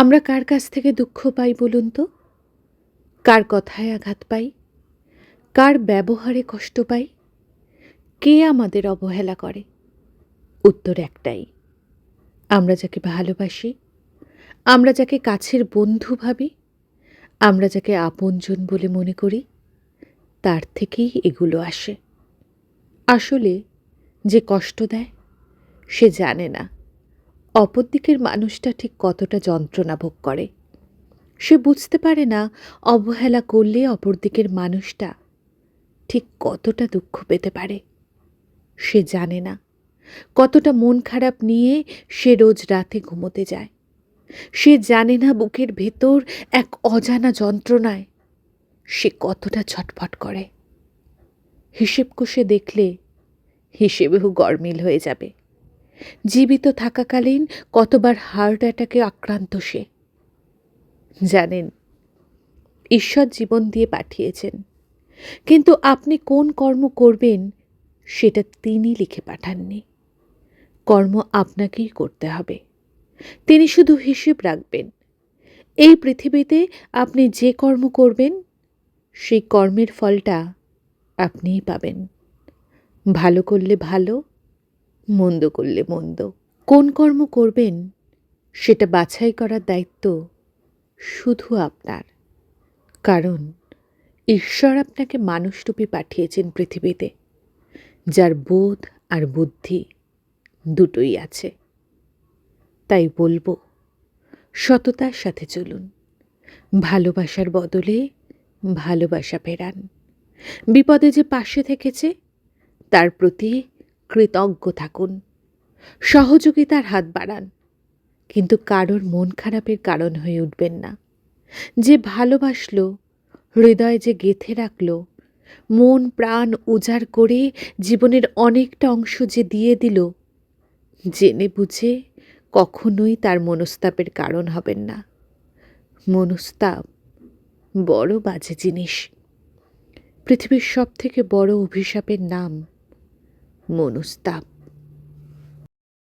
আমরা কার কাছ থেকে দুঃখ পাই বলুন তো? কার কথায় আঘাত পাই? কার ব্যবহারে কষ্ট পাই? কে আমাদের অবহেলা করে? উত্তর একটাই। আমরা যাকে ভালোবাসি, আমরা যাকে কাছের বন্ধু ভাবি, আমরা যাকে আপনজন বলে মনে করি, তার থেকেই এগুলো আসে। আসলে যে কষ্ট দেয়, সে জানে না। অপরদিকের মানুষটা ঠিক কতটা যন্ত্রণা ভোগ করে। সে বুঝতে পারে না অবহেলা করলে অপরদিকের মানুষটা ঠিক কতটা দুঃখ পেতে পারে। সে জানে না কতটা মন খারাপ নিয়ে সে রোজ রাতে ঘুমোতে যায়। সে জানে না বুকের ভেতর এক অজানা যন্ত্রণায় সে কতটা ছটফট করে। হিসেব কষে দেখলে হিসেবেও গরমিল হয়ে যাবে। জীবিত থাকাকালীন কতবার হার্ট অ্যাটাকে আক্রান্ত সে। জানেন, ঈশ্বর জীবন দিয়ে পাঠিয়েছেন। কিন্তু আপনি কোন কর্ম করবেন সেটা তিনি লিখে পাঠাননি। কর্ম আপনাকেই করতে হবে। তিনি শুধু হিসেব রাখবেন। এই পৃথিবীতে আপনি যে কর্ম করবেন, সেই কর্মের ফলটা আপনিই পাবেন। ভালো করলে ভালো মন্দ করলে মন্দ। কোন কর্ম করবেন, সেটা বাছাই করার দায়িত্ব শুধু আপনার। কারণ, ঈশ্বর আপনাকে মানুষরূপে পাঠিয়েছেন পৃথিবীতে, যার বোধ আর বুদ্ধি দুটোই আছে। তাই বলব, সততার সাথে চলুন। ভালোবাসার বদলে ভালোবাসা ফেরান। বিপদে যে পাশে থেকেছে, তার প্রতি কৃতজ্ঞ থাকুন। সহযোগিতার হাত বাড়ান। কিন্তু কারোর মন খারাপের কারণ হয়ে উঠবেন না। যে ভালোবাসলো, হৃদয় যে গেথে রাখল, মন প্রাণ উজাড় করে জীবনের অনেকটা অংশ যে দিয়ে দিল, জেনে বুঝে কখনোই তার মনস্তাপের কারণ হবেন না। মনস্তাপ বড় বাজে জিনিস। পৃথিবীর সব থেকে বড় অভিশাপের নাম মনস্তাপ